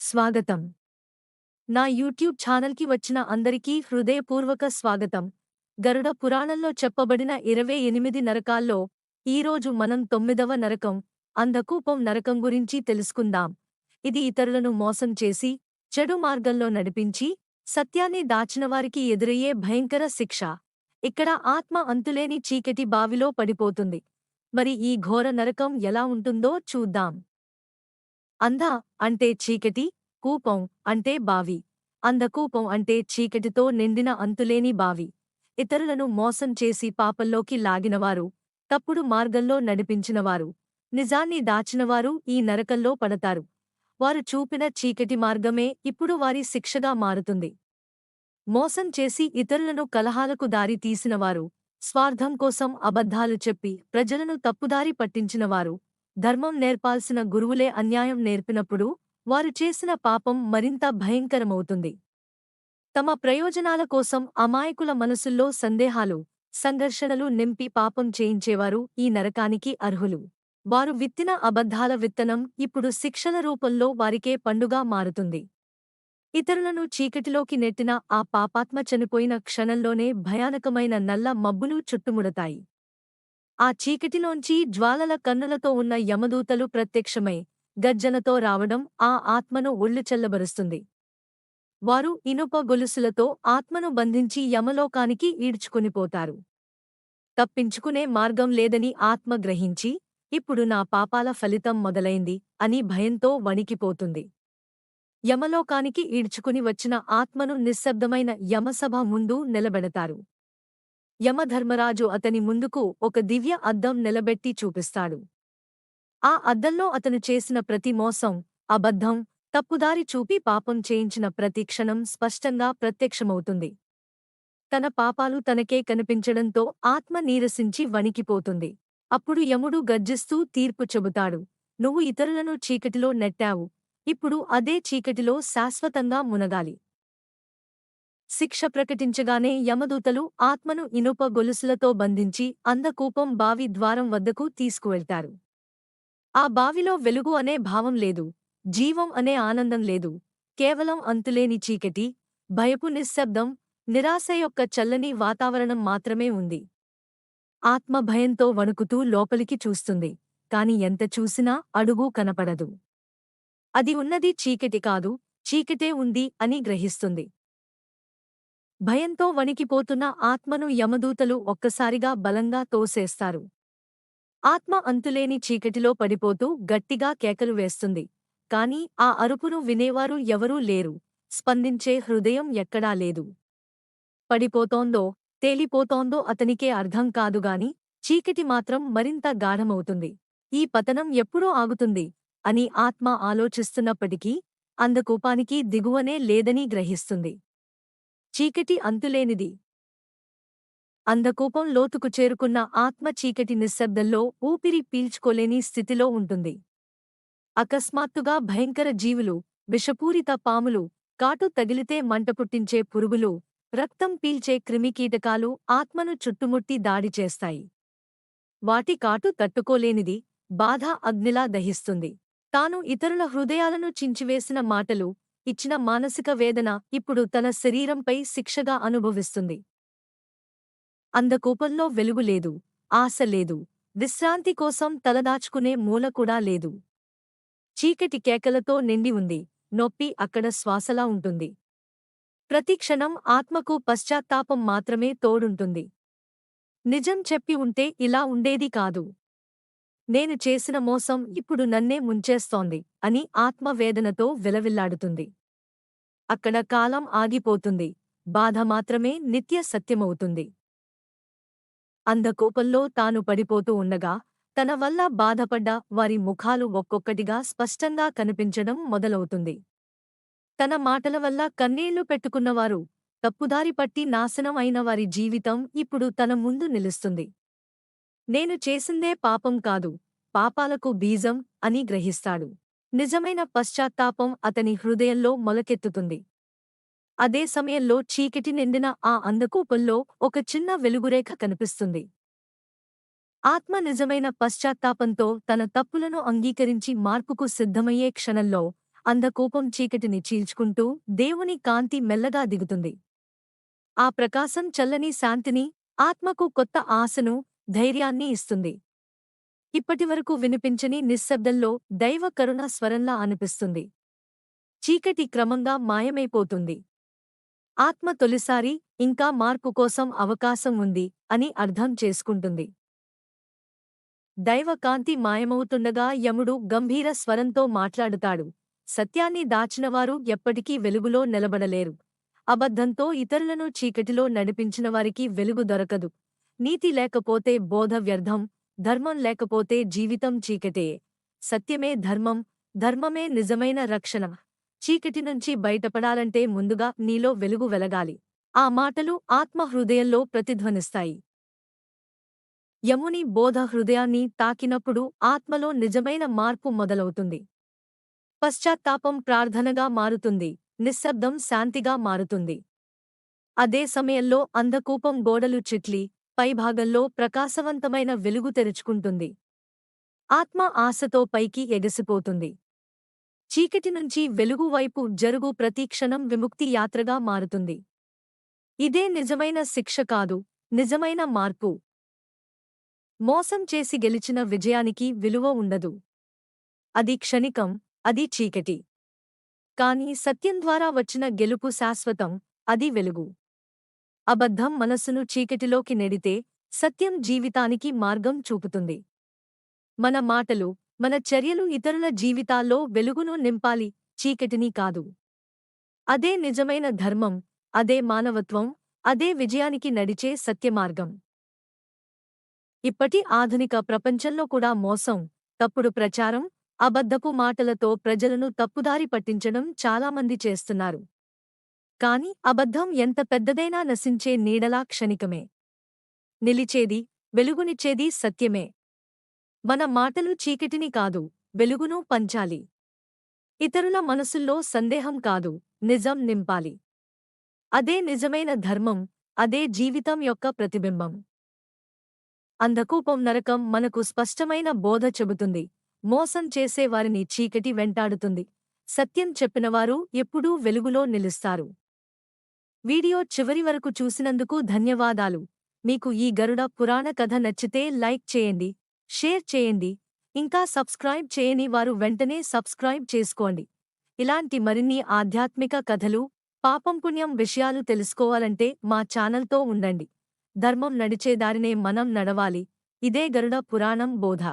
స్వాగతం. నా యూట్యూబ్ ఛానల్కి వచ్చిన అందరికీ హృదయపూర్వక స్వాగతం. గరుడ పురాణంలో చెప్పబడిన ఇరవై ఎనిమిది నరకాల్లో ఈరోజు మనం తొమ్మిదవ నరకం అంధకూపం నరకం గురించి తెలుసుకుందాం. ఇది ఇతరులను మోసం చేసి చెడు మార్గంలో నడిపించి సత్యాన్ని దాచినవారికి ఎదురయ్యే భయంకర శిక్ష. ఇక్కడ ఆత్మ అంతులేని చీకటి బావిలో పడిపోతుంది. మరి ఈ ఘోర నరకం ఎలా ఉంటుందో చూద్దాం. అంధ అంటే చీకటి కూపం అంటే బావి. అంధకూపం అంటే చీకటితో నిండిన అంతులేని బావి. ఇతరులను మోసం చేసి పాపంలోకి లాగినవారు తప్పుడు మార్గంలో నడిపించినవారు. నిజాన్ని దాచినవారు ఈ నరకంలో పడతారు. వారు చూపిన చీకటి మార్గమే ఇప్పుడు వారి శిక్షగా మారుతుంది. మోసం చేసి ఇతరులను కలహాలకు దారి తీసినవారు స్వార్థం కోసం అబద్ధాలు చెప్పి ప్రజలను తప్పుదారి పట్టించినవారు. ధర్మం నేర్పాల్సిన గురువులే అన్యాయం నేర్పినప్పుడు వారు చేసిన పాపం మరింత భయంకరమవుతుంది. తమ ప్రయోజనాల కోసం అమాయకుల మనసుల్లో సందేహాలు సంఘర్షణలు నింపి పాపం చేయించేవారు ఈ నరకానికి అర్హులు. వారు విత్తిన అబద్ధాల విత్తనం ఇప్పుడు శిక్షల రూపంలో వారికే పండుగా మారుతుంది. ఇతరులను చీకటిలోకి నెట్టిన ఆ పాపాత్మ చనిపోయిన క్షణంలోనే భయానకమైన నల్ల మబ్బులు చుట్టుముడతాయి. ఆ చీకటిలోంచి జ్వాలల కన్నులతో ఉన్న యమదూతలు ప్రత్యక్షమై గర్జనతో రావడం ఆ ఆత్మను ఒళ్ళు చెల్లబరుస్తుంది. వారు ఇనుప గొలుసులతో ఆత్మను బంధించి యమలోకానికి ఈడ్చుకునిపోతారు తప్పించుకునే మార్గం లేదని ఆత్మ గ్రహించి ఇప్పుడు నా పాపాల ఫలితం మొదలైంది అని భయంతో వణికిపోతుంది. యమలోకానికి ఈడ్చుకుని వచ్చిన ఆత్మను నిశ్శబ్దమైన యమసభ ముందు నిలబెడతారు. యమధర్మరాజు అతని ముందుకు ఒక దివ్య అద్దం నిలబెట్టి చూపిస్తాడు. ఆ అద్దంలో అతను చేసిన ప్రతి మోసం అబద్ధం తప్పుదారి చూపి పాపం చేయించిన ప్రతి క్షణం స్పష్టంగా ప్రత్యక్షమవుతుంది. తన పాపాలు తనకే కనిపించడంతో ఆత్మ నీరసించి వణికిపోతుంది. అప్పుడు యముడు గర్జిస్తూ తీర్పు చెబుతాడు. నువ్వు ఇతరులను చీకటిలో నెట్టావు. ఇప్పుడు అదే చీకటిలో శాశ్వతంగా మునగాలి. శిక్ష ప్రకటించగానే యమదూతలు ఆత్మను ఇనుప గొలుసులతో బంధించి అందకూపం బావి ద్వారం వద్దకు తీసుకువెళ్తారు. ఆ బావిలో వెలుగు అనే భావం లేదు జీవం అనే ఆనందం లేదు కేవలం అంతులేని చీకటి భయపు నిశ్శబ్దం నిరాశ యొక్క చల్లని వాతావరణం మాత్రమే ఉంది. ఆత్మ భయంతో వణుకుతూ లోపలికి చూస్తుంది కాని ఎంత చూసినా అడుగు కనపడదు. అది ఉన్నది చీకటి కాదు చీకటే ఉంది అని గ్రహిస్తుంది. భయంతో వణికిపోతున్న ఆత్మను యమదూతలు ఒక్కసారిగా బలంగా తోసేస్తారు. ఆత్మ అంతులేని చీకటిలో పడిపోతూ గట్టిగా కేకలు వేస్తుంది. కాని ఆ అరుపును వినేవారు ఎవరూ లేరు. స్పందించే హృదయం ఎక్కడా లేదు. పడిపోతోందో తేలిపోతోందో అతనికే అర్థం కాదుగాని చీకటి మాత్రం మరింత గాఢమవుతుంది. ఈ పతనం ఎప్పుడూ ఆగుతుంది అని ఆత్మ ఆలోచిస్తున్నప్పటికీ అందకూపానికి దిగువనే లేదని గ్రహిస్తుంది. చీకటి అంతులేనిది. అందకూపం లోతుకు చేరుకున్న ఆత్మ చీకటి నిశ్శబ్దంలో ఊపిరి పీల్చుకోలేని స్థితిలో ఉంటుంది. అకస్మాత్తుగా భయంకర జీవులు విషపూరిత పాములు కాటు తగిలితే మంట పుట్టించే పురుగులు రక్తం పీల్చే క్రిమికీటకాలు ఆత్మను చుట్టుముట్టి దాడి చేస్తాయి. వాటి కాటు తట్టుకోలేనిది బాధ అగ్నిలా దహిస్తుంది. తాను ఇతరుల హృదయాలను చించివేసిన మాటలు ఇచ్చిన మానసిక వేదన ఇప్పుడు తన శరీరంపై శిక్షగా అనుభవిస్తుంది. అందకూపంలో వెలుగు లేదు ఆశ లేదు విశ్రాంతి కోసం తలదాచుకునే మూల కూడా లేదు. చీకటి కేకలతో నిండి ఉంది నొప్పి అక్కడ శ్వాసలా ఉంటుంది. ప్రతి క్షణం ఆత్మకు పశ్చాత్తాపం మాత్రమే తోడుంటుంది. నిజం చెప్పి ఉంటే ఇలా ఉండేది కాదు. నేను చేసిన మోసం ఇప్పుడు నన్నే ముంచేస్తోంది అని ఆత్మవేదనతో విలవిల్లాడుతుంది. అక్కడ కాలం ఆగిపోతుంది. బాధ మాత్రమే నిత్య సత్యమవుతుంది. అందకోపంలో తాను పడిపోతూ ఉండగా తన వల్ల బాధపడ్డ వారి ముఖాలు ఒక్కొక్కటిగా స్పష్టంగా కనిపించడం మొదలవుతుంది. తన మాటల వల్ల కన్నీళ్ళు పెట్టుకున్నవారు తప్పుదారి పట్టి నాశనం అయిన వారి జీవితం ఇప్పుడు తన ముందు నిలుస్తుంది. నేను చేసిందే పాపం కాదు పాపాలకు బీజం అని గ్రహిస్తాడు. నిజమైన పశ్చాత్తాపం అతని హృదయంలో మొలకెత్తుతుంది. అదే సమయంలో చీకటి నిండిన ఆ అందకూపంలో ఒక చిన్న వెలుగురేఖ కనిపిస్తుంది. ఆత్మ నిజమైన పశ్చాత్తాపంతో తన తప్పులను అంగీకరించి మార్పుకు సిద్ధమయ్యే క్షణంలో అంధకూపం చీకటిని చీల్చుకుంటూ దేవుని కాంతి మెల్లగా దిగుతుంది. ఆ ప్రకాశం చల్లని శాంతిని ఆత్మకు కొత్త ఆశను ధైర్యాన్ని ఇస్తుంది. ఇప్పటివరకు వినిపించని నిశ్శబ్దంలో దైవ కరుణ స్వరంలా అనిపిస్తుంది. చీకటి క్రమంగా మాయమైపోతుంది. ఆత్మ తొలిసారి ఇంకా మార్పు కోసం అవకాశం ఉంది అని అర్థం చేసుకుంటుంది. దైవకాంతి మాయమవుతుండగా యముడు గంభీర స్వరంతో మాట్లాడుతాడు. సత్యాన్ని దాచినవారు ఎప్పటికీ వెలుగులో నిలబడలేరు. అబద్ధంతో ఇతరులను చీకటిలో నడిపించినవారికి వెలుగు దొరకదు. నీతి లేకపోతే బోధ వ్యర్థం ధర్మం లేకపోతే జీవితం చీకటే. సత్యమే ధర్మం ధర్మమే నిజమైన రక్షణ. చీకటి నుంచి బయటపడాలంటే ముందుగా నీలో వెలుగు వెలగాలి. ఆ మాటలు ఆత్మ హృదయంలో ప్రతిధ్వనిస్తాయి. యముని బోధ హృదయాన్ని తాకినప్పుడు ఆత్మలో నిజమైన మార్పు మొదలవుతుంది. పశ్చాత్తాపం ప్రార్థనగా మారుతుంది నిశ్శబ్దం శాంతిగా మారుతుంది. అదే సమయంలో అంధకూపం గోడలు చిట్లి పైభాగంలో ప్రకాశవంతమైన వెలుగు తెరుచుకుంటుంది. ఆత్మ ఆశతో పైకి ఎగసిపోతుంది. చీకటి నుంచి వెలుగు వైపు జరుగు ప్రతీక్షణం విముక్తి యాత్రగా మారుతుంది. ఇదే నిజమైన శిక్ష కాదు నిజమైన మార్పు. మోసం చేసి గెలిచిన విజయానికి విలువ ఉండదు. అది క్షణికం అది చీకటి. కాని సత్యం ద్వారా వచ్చిన గెలుపు శాశ్వతం అది వెలుగు. అబద్ధం మనస్సును చీకటిలోకి నెడితే సత్యం జీవితానికి మార్గం చూపుతుంది. మన మాటలు మన చర్యలు ఇతరుల జీవితాల్లో వెలుగును నింపాలి చీకటిని కాదు. అదే నిజమైన ధర్మం అదే మానవత్వం అదే విజయానికి నడిచే సత్యమార్గం. ఇప్పటి ఆధునిక ప్రపంచంలో కూడా మోసం తప్పుడు ప్రచారం అబద్ధపు మాటలతో ప్రజలను తప్పుదారి పట్టించడం చాలామంది చేస్తున్నారు. కాని అబద్ధం ఎంత పెద్దదైనా నశించే నీడలా క్షణికమే. నిలిచేది వెలుగునిచ్చేది సత్యమే. మన మాటలు చీకటిని కాదు వెలుగును పంచాలి. ఇతరుల మనసుల్లో సందేహం కాదు నిజం నింపాలి. అదే నిజమైన ధర్మం అదే జీవితం యొక్క ప్రతిబింబం. అంధకూపం నరకం మనకు స్పష్టమైన బోధ చెబుతుంది. మోసం చేసేవారిని చీకటి వెంటాడుతుంది. సత్యం చెప్పినవారు ఎప్పుడూ వెలుగులో నిలుస్తారు. వీడియో చివరి వరకు చూసినందుకు ధన్యవాదాలు. మీకు ఈ గరుడ పురాణ కథ నచ్చితే లైక్ చేయండి షేర్ చేయండి ఇంకా సబ్స్క్రైబ్ చేయని వారు వెంటనే సబ్స్క్రైబ్ చేసుకోండి. ఇలాంటి మరిన్ని ఆధ్యాత్మిక కథలు పాపం పుణ్యం విషయాలు తెలుసుకోవాలంటే మా ఛానల్తో ఉండండి. ధర్మం నడిచేదారినే మనం నడవాలి. ఇదే గరుడ పురాణం బోధ.